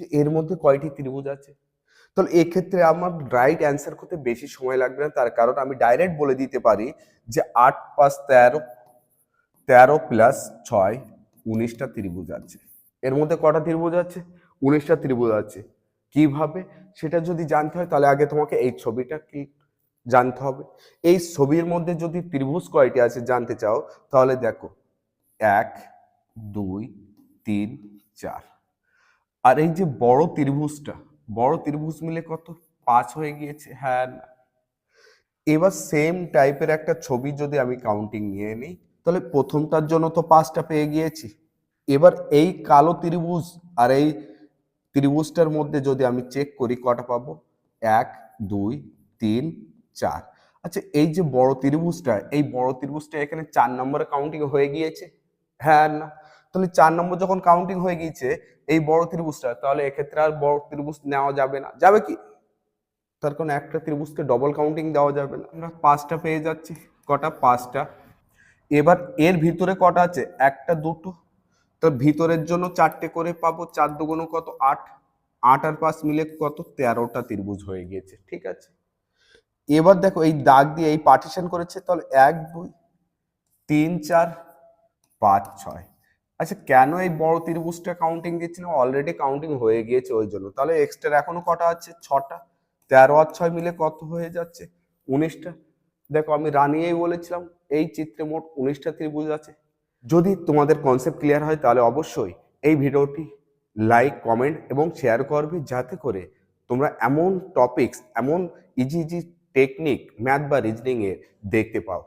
যে এর মধ্যে কয়টি ত্রিভুজ আছে? তাহলে এক্ষেত্রে আমার রাইট অ্যান্সার করতে বেশি সময় লাগবে না, তার কারণ আমি ডাইরেক্ট বলে দিতে পারি যে আট পাঁচ তেরো তেরো প্লাস ছয়, উনিশটা ত্রিভুজ আছে। এর মধ্যে কটা ত্রিভুজ আছে? উনিশটা ত্রিভুজ আছে। কীভাবে? সেটা যদি জানতে হয়, তাহলে আগে তোমাকে এই ছবিটা কি জানতে হবে। এই ছবির মধ্যে যদি ত্রিভুজ কয়টি আছে জানতে চাও, তাহলে দেখো, এক, দুই, তিন, চার। আর এই যে বড় ত্রিভুজটা, বড় ত্রিভুজ মিলে কত? পাঁচ হয়ে গিয়েছে হ্যাঁ। এবার সেম টাইপের একটা ছবি যদি আমি কাউন্টিং নিয়ে নিই, তাহলে প্রথমটার জন্য তো পাঁচটা পেয়ে গিয়েছি। এবার এই কালো ত্রিভুজ আর এই ত্রিভুজটার মধ্যে যদি আমি চেক করি কটা পাবো? এক, দুই, তিন, চার। আচ্ছা এই যে বড় ত্রিভুজটা, এই বড় ত্রিভুজটা এখানে চার নম্বরে কাউন্টিং হয়ে গিয়েছে? হ্যাঁ না। তাহলে চার নম্বর যখন কাউন্টিং হয়ে গিয়েছে এই বড় ত্রিভুজটা, তাহলে এক্ষেত্রে আর বড় ত্রিভুজ নেওয়া যাবে না। যাবে কি? তার কারণ একটা ত্রিভুজকে ডবল কাউন্টিং দেওয়া যাবে না। আমরা পাঁচটা পেয়ে যাচ্ছি, কটা? পাঁচটা। এবার এর ভিতরে কটা আছে? একটা, দুটো। তো ভিতরের জন্য চারটে করে পাবো, চার দুগুণ কত? আট। আট আর পাঁচ মিলে কত? তেরোটা ত্রিভুজ হয়ে গিয়েছে, ঠিক আছে? এবার দেখো, এই দাগ দিয়ে এই পার্টিশন করেছে, তাহলে এক, দুই, তিন, চার, পাঁচ, ছয়। আচ্ছা কেন এই বড় ত্রিভুজটা কাউন্টিং দিচ্ছি না অলরেডি কাউন্টিং হয়ে গিয়েছে ওই জন্য। তাহলে এক্সট্রা এখনও কটা আছে? ছটা। তেরো আর ছয় মিলে কত হয়ে যাচ্ছে? উনিশটা। দেখো, আমি রানিয়েই বলেছিলাম, এই চিত্রে মোট উনিশটা ত্রিভুজ আছে। যদি তোমাদের কনসেপ্ট ক্লিয়ার হয়, তাহলে অবশ্যই এই ভিডিওটি লাইক কমেন্ট এবং শেয়ার করবে, যাতে করে তোমরা এমন টপিকস এমন ইজি ইজি টেকনিক ম্যাথ বা রিজনিং এ দেখতে পাও।